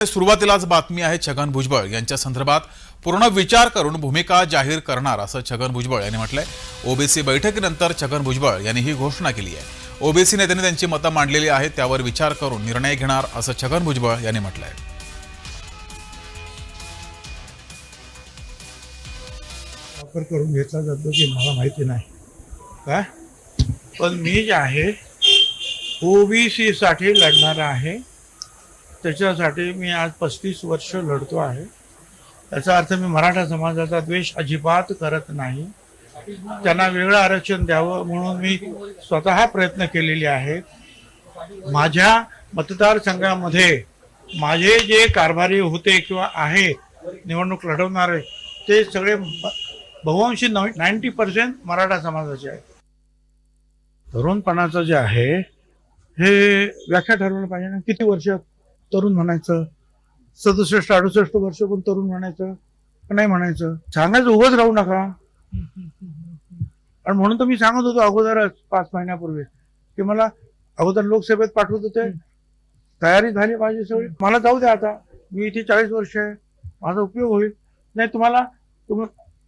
सुरुवातीलाच बातमी आहे छगन भुजबळ. यांच्या संदर्भात पूर्ण विचार करून भूमिका जाहीर करणार असं छगन भुजबळ यांनी म्हटलंय. ओबीसी बैठकीनंतर छगन भुजबळ यांनी ही घोषणा केली आहे. ओबीसी नेत्यांनी त्यांची मतं मांडलेली आहेत त्यावर विचार करून निर्णय घेणार असं छगन भुजबळ यांनी म्हटलंय. वापर करून घेतला जातो की मला माहिती नाही. काय? पण मी जे आहे ओबीसी साठी लढणार आहे. त्याच्यासाठी मी आज पस्तीस वर्ष लढतो आहे. याचा अर्थ मी मराठा समाजाचा द्वेष अजिबात करत नाही. त्यांना वेगळं आरक्षण द्यावं म्हणून मी स्वतः प्रयत्न केलेले आहेत. माझ्या मतदारसंघामध्ये माझे जे कारभारी होते किंवा आहेत निवडणूक लढवणारे ते सगळे ब- नव नाईन्टी पर्सेंट मराठा समाजाचे आहेत. तरुणपणाचं जे आहे हे व्याख्या ठरवलं पाहिजे ना किती वर्ष तरुण म्हणायचं सदुसष्ट अडुसष्ट वर्ष पण तरुण म्हणायचं नाही म्हणायचं? सांगायचं उभंच राहू नका. आणि म्हणून तर मी सांगत होतो अगोदरच पाच महिन्यापूर्वी की मला अगोदर लोकसभेत पाठवत होते. तयारी झाली माझी सगळी. मला जाऊ द्या आता. मी इथे चाळीस वर्ष आहे. माझा उपयोग होईल. नाही तुम्हाला तुम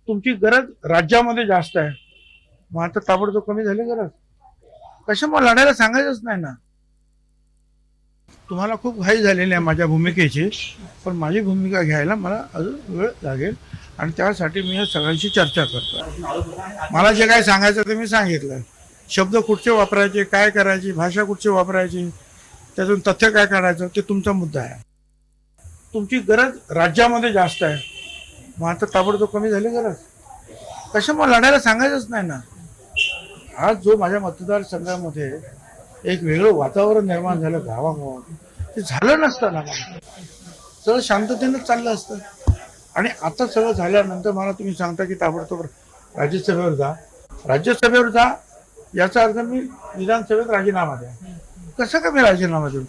तुमची गरज राज्यामध्ये जास्त आहे. मग आता ताबडतोब कमी झाली गरज. कशामुळे लढायला सांगायचंच नाही ना? तुम्हाला खूप घाई झालेली आहे माझ्या भूमिकेची पण माझी भूमिका घ्यायला मला अजून वेळ लागेल आणि त्यासाठी मी सगळ्यांशी चर्चा करतो मला जे काय सांगायचं ते मी सांगितलं. शब्द कुठचे वापरायचे काय करायचे भाषा कुठची वापरायची त्यातून तथ्य काय काढायचं ते तुमचा मुद्दा आहे. तुमची गरज राज्यामध्ये जास्त आहे. मग आता ताबडतोब कमी झाली गरज. कशामुळे लढायला सांगायचंच नाही ना? आज जो माझ्या मतदारसंघामध्ये एक वेगळं वातावरण निर्माण झालं गावागावात ते झालं नसतं ना मला. सगळं शांततेनंच चाललं असतं. आणि आता सगळं झाल्यानंतर मला तुम्ही सांगता की ताबडतोब राज्यसभेवर जा. राज्यसभेवर जा याचा अर्थ मी विधानसभेत राजीनामा द्या. कसं का मी राजीनामा देऊ?